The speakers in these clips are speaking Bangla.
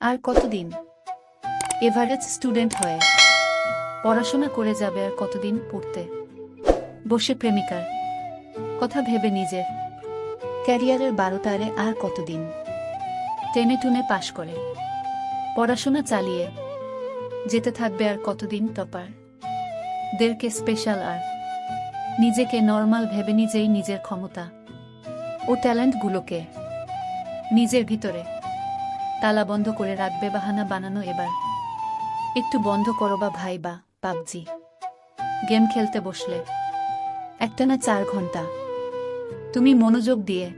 আর কতদিন? এভারেজ স্টুডেন্ট হয়ে। পড়াশোনা করে যাবে আর কতদিন পড়তে? বসে প্রেমিকার। কথা ভেবে নিজের। ক্যারিয়ারের বারোটারে আর কতদিন? টেনে টুনে পাশ করে। পড়াশোনা চালিয়ে। যেতে থাকবে আর কতদিন টপার? দেরকে স্পেশাল আর। নিজেকে নর্মাল ভেবে নিজেই নিজের ক্ষমতা। ও ট্যালেন্টগুলোকে। নিজের ভিতরে। তালা বন্ধ করে রাখবে বাহানা বানানো এবার। একটু বন্ধ করো বা ভাই বা পাবজি। গেম খেলতে বসলে। একটানা চার ঘণ্টা। তুমি মনোযোগ দিয়ে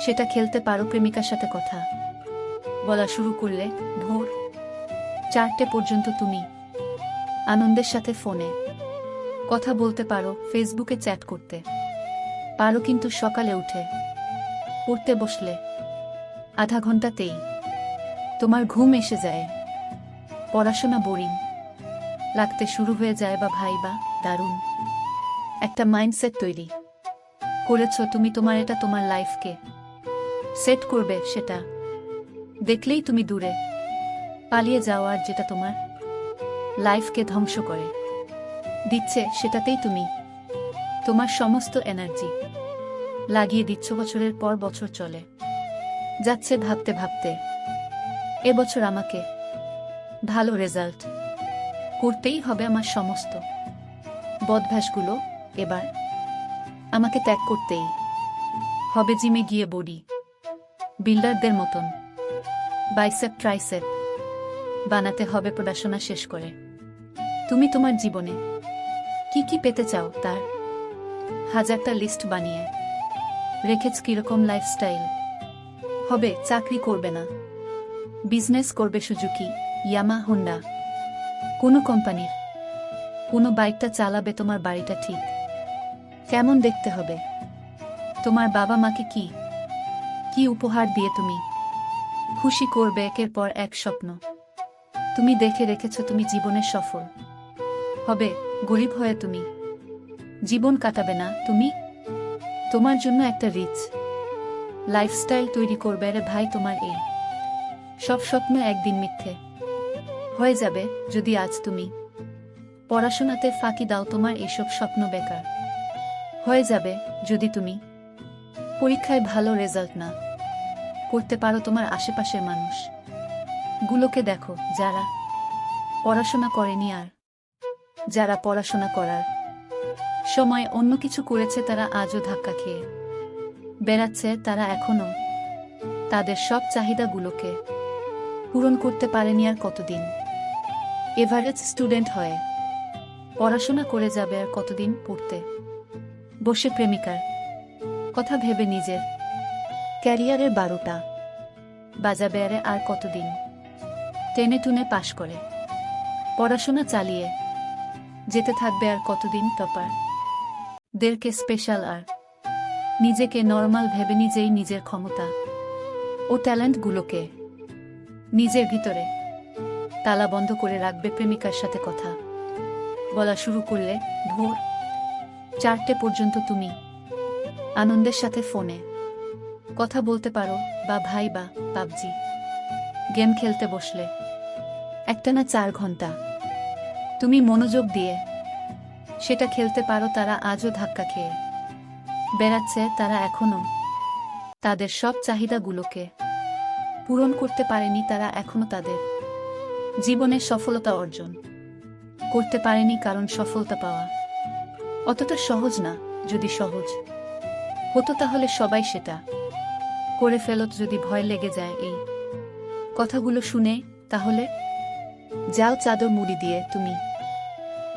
সেটা খেলতে পারো প্রেমিকার সাথে কথা। বলা শুরু করলে ভোর চারটে পর্যন্ত তুমি আনন্দের সাথে ফোনে কথা বলতে পারো ফেসবুকে চ্যাট করতে। পারো কিন্তু সকালে উঠে। পড়তে বসলে আধা ঘন্টাতেই। তোমার ঘুম এসে যায়। পড়াশোনা বোরিং। লাগতে শুরু হয়ে যায় বা ভাই বা দারুণ। একটা মাইন্ডসেট তৈরি। করেছ তুমি তোমার এটা তোমার লাইফকে সেট করবে সেটা। দেখলেই তুমি দূরে। পালিয়ে যাওয়ার যেটা তোমার লাইফকে ধ্বংস করে। দিচ্ছে সেটাতেই তুমি। তোমার সমস্ত এনার্জি লাগিয়ে দিচ্ছ বছরের পর বছর চলে। যাচ্ছে ভাবতে ভাবতে। এবছর আমাকে ভালো রেজাল্ট করতেই হবে আমার সমস্ত বদভ্যাসগুলো এবার আমাকে ত্যাগ করতেই হবে জিমে গিয়ে বডি বিল্ডারদের মতন বাইসেপ, ট্রাইসেপ বানাতে হবে পড়াশোনা শেষ করে। তুমি তোমার জীবনে কি কি পেতে চাও তার হাজারটা লিস্ট বানিয়ে রেখেছ কীরকম লাইফস্টাইল হবে, চাকরি করবে না। বিজনেস করবে সুজুকি, ইয়ামা, হোন্ডা। কোনো কোম্পানির। কোনো বাইকটা চালাবে তোমার বাড়িটা ঠিক। কেমন দেখতে হবে? তোমার বাবা মাকে কি? কি উপহার দিয়ে তুমি? খুশি করবে একের পর এক স্বপ্ন। তুমি দেখে রেখেছ তুমি জীবনে সফল। হবে, গরিব হয়ে তুমি। জীবন কাটাবে না, তুমি? তোমার জন্য একটা রিচ। লাইফস্টাইল তৈরি করবে রে ভাই তোমার এই সব স্বপ্ন একদিন মিথ্যে। হয়ে যাবে যদি আজ তুমি। পড়াশোনাতে ফাঁকি দাও তোমার এসব স্বপ্ন বেকার। হয়ে যাবে যদি তুমি। পরীক্ষায় ভালো রেজাল্ট না। করতে পারো তোমার আশেপাশের মানুষ। গুলোকে দেখো, যারা পড়াশোনা করেনি আর যারা পড়াশোনা করার। সময় অন্য কিছু করেছে তারা আজও ধাক্কা খেয়ে। বেড়াচ্ছে তারা এখনও তাদের সব চাহিদাগুলোকে পূরণ করতে পারেনি আর কতদিন? এভারেজ স্টুডেন্ট হয়ে। পড়াশোনা করে যাবে আর কতদিন পড়তে? বসে প্রেমিকার। কথা ভেবে নিজের। ক্যারিয়ারের বারোটা। বাজাবে আরে আর কতদিন? টেনে টুনে পাশ করে। পড়াশোনা চালিয়ে। যেতে থাকবে আর কতদিন টপার? দেরকে স্পেশাল আর। নিজেকে নর্মাল ভেবে নিজেই নিজের ক্ষমতা। ও ট্যালেন্টগুলোকে। নিজের ভিতরে। তালা বন্ধ করে রাখবে প্রেমিকার সাথে কথা। বলা শুরু করলে, ভোর, চারটে পর্যন্ত তুমি আনন্দের সাথে ফোনে কথা বলতে পারো বা ভাই বা পাবজি। গেম খেলতে বসলে। একটা না চার ঘণ্টা। তুমি মনোযোগ দিয়ে সেটা খেলতে পারো তারা আজও ধাক্কা খেয়ে। বেড়াচ্ছে তারা এখনও তাদের সব চাহিদাগুলোকে পূরণ করতে পারেনি তারা এখনও তাদের। জীবনের সফলতা অর্জন। করতে পারেনি কারণ সফলতা পাওয়া। অতটা সহজ না, যদি সহজ। হতো তাহলে সবাই সেটা। করে ফেলত যদি ভয় লেগে যায় এই। কথাগুলো শুনে, তাহলে? যাও চাদর মুড়ি দিয়ে, তুমি।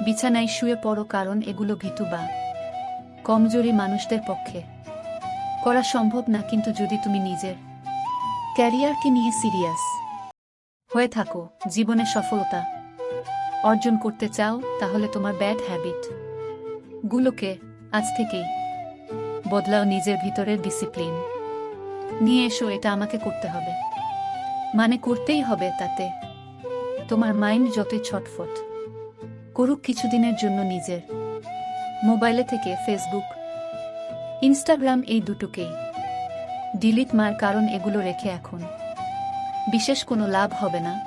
বিছানায় শুয়ে পড়ো কারণ এগুলো ভীতু বা। কমজোরি মানুষদের পক্ষে। করা সম্ভব না, কিন্তু যদি তুমি নিজের ক্যারিয়ারকে নিয়ে সিরিয়াস। হয়ে থাকো, জীবনে সফলতা। অর্জন করতে চাও, তাহলে তোমার ব্যাড হ্যাবিট। গুলোকে আজ থেকেই বদলাও নিজের ভিতরের ডিসিপ্লিন। নিয়ে এসো, এটা আমাকে করতে হবে। মানে করতেই হবে তাতে। তোমার মাইন্ড যতই ছটফট করুক কিছুদিনের জন্য নিজের। মোবাইলে থেকে ফেসবুক, ইনস্টাগ্রাম এই দুটোকেই। ডিলিট মার কারণ এগুলো রেখে এখন। বিশেষ কোনো লাভ হবে না।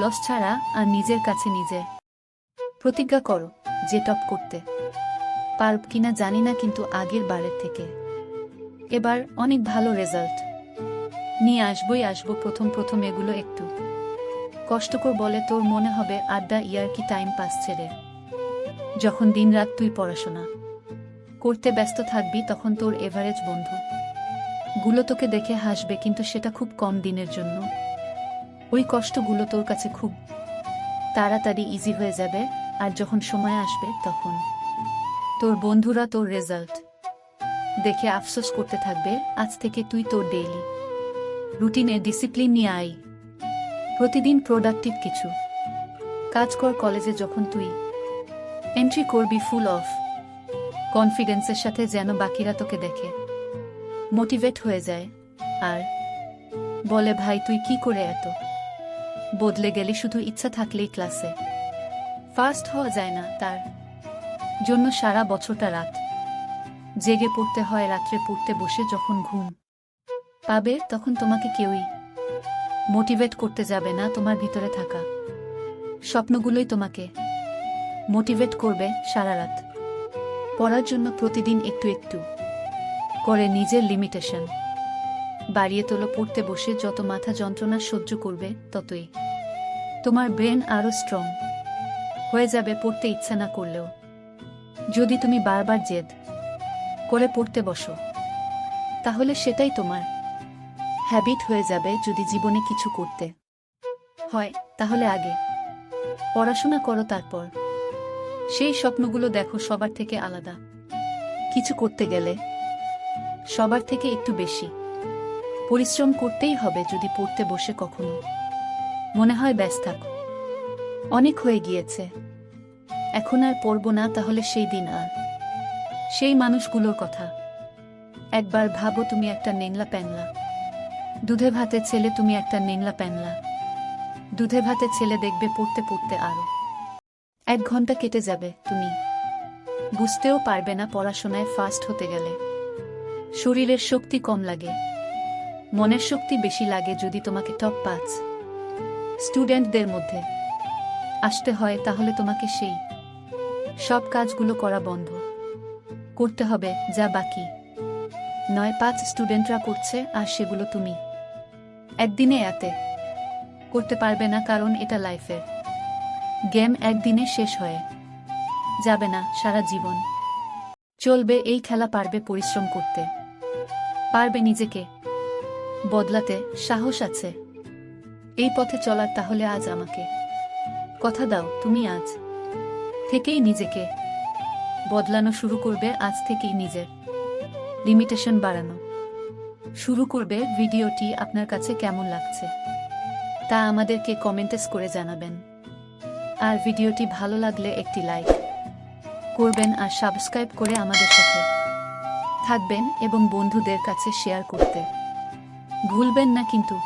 লস ছাড়া আর নিজের কাছে নিজে। প্রতিজ্ঞা করো, যে টপ করতে। পারব কিনা জানি না, কিন্তু আগের বারের থেকে। এবার অনেক ভালো রেজাল্ট। নিয়ে আসবই আসব, প্রথম প্রথম এগুলো একটু। কষ্টকর বলে তোর মনে হবে আড্ডা ইয়ার কি টাইম পাস ছেড়ে। যখন দিনরাত তুই পড়াশোনা। করতে ব্যস্ত থাকবি তখন তোর এভারেজ বন্ধু। গুলো তোকে দেখে হাসবে, কিন্তু সেটা খুব কম দিনের জন্য। ওই কষ্টগুলো তোর কাছে খুব তাড়াতাড়ি ইজি হয়ে যাবে, আর যখন সময় আসবে তখন। তোর বন্ধুরা তোর রেজাল্ট দেখে আফসোস করতে থাকবে, আজ থেকে তুই তোর ডেইলি রুটিনে ডিসিপ্লিন নিয়ে আই প্রতিদিন প্রোডাক্টিভ কিছু। কাজ কর কলেজে যখন তুই এন্ট্রি করবি ফুল অফ কনফিডেন্সের সাথে যেন বাকিরা তোকে দেখে। মোটিভেট হয়ে যায়। আর বলে, ভাই, তুই কি করে এত? বদলে গেলি শুধু ইচ্ছা থাকলেই ক্লাসে ফার্স্ট হওয়া যায় না তার জন্য সারা বছরটা রাত। জেগে পড়তে হয়, রাত্রে পড়তে বসে যখন ঘুম পাবে তখন তোমাকে কেউই মোটিভেট করতে যাবে না, তোমার ভিতরে থাকা। স্বপ্নগুলোই তোমাকে মোটিভেট করবে সারা রাত। পড়ার জন্য প্রতিদিন একটু একটু। করে নিজের লিমিটেশন বাড়িয়ে তোলো পড়তে বসে যত মাথা যন্ত্রণা সহ্য করবে, ততই। তোমার ব্রেন আরও স্ট্রং হয়ে যাবে পড়তে ইচ্ছা না করলেও। যদি তুমি বারবার জেদ করে পড়তে বসো, তাহলে সেটাই তোমার। হ্যাবিট হয়ে যাবে যদি জীবনে কিছু করতে। হয়, তাহলে আগে। পড়াশোনা করো তারপর। সেই স্বপ্নগুলো দেখো সবার থেকে আলাদা। কিছু করতে গেলে সবার থেকে একটু বেশি। পরিশ্রম করতেই হবে যদি পড়তে বসে কখনো। মনে হয় ব্যস্ত থাকো। অনেক হয়ে গিয়েছে। এখন আর পড়ব না তাহলে সেই দিন আর। সেই মানুষগুলোর কথা। একবার ভাবো তুমি একটা নেংলা প্যানলা। দুধে ভাতে ছেলে তুমি একটা নেংলা প্যানলা। দুধে ভাতে ছেলে দেখবে পড়তে পড়তে আরও। এক ঘণ্টা কেটে যাবে তুমি। বুঝতেও পারবে না পড়াশোনায় ফাস্ট হতে গেলে। শরীরের শক্তি কম লাগে। মনের শক্তি বেশি লাগে যদি তোমাকে টপ পাঁচ। স্টুডেন্টদের মধ্যে। আসতে হয় তাহলে তোমাকে সেই। সব কাজগুলো করা বন্ধ। করতে হবে যা বাকি। নয়, পাঁচ স্টুডেন্টরা করছে আর সেগুলো তুমি। একদিনে এতে। করতে পারবে না কারণ এটা লাইফের। গেম একদিনে শেষ হয়ে। যাবে না সারা জীবন। চলবে এই খেলা পারবে পরিশ্রম করতে। পারবে নিজেকে। বদলাতে সাহস আছে। এই পথে চলার তাহলে আজ আমাকে। কথা দাও, তুমি আজ। থেকেই নিজেকে। বদলানো শুরু করবে আজ থেকেই নিজের। লিমিটেশন বাড়ানো। শুরু করবে ভিডিওটি আপনার কাছে কেমন লাগছে। তা আমাদেরকে কমেন্টেস করে জানাবেন। আর ভিডিওটি ভালো লাগলে একটি লাইক। করবেন আর সাবস্ক্রাইব করে আমাদের সাথে। থাকবেন এবং বন্ধুদের কাছে শেয়ার করতে ভুলবেন না কিন্তু।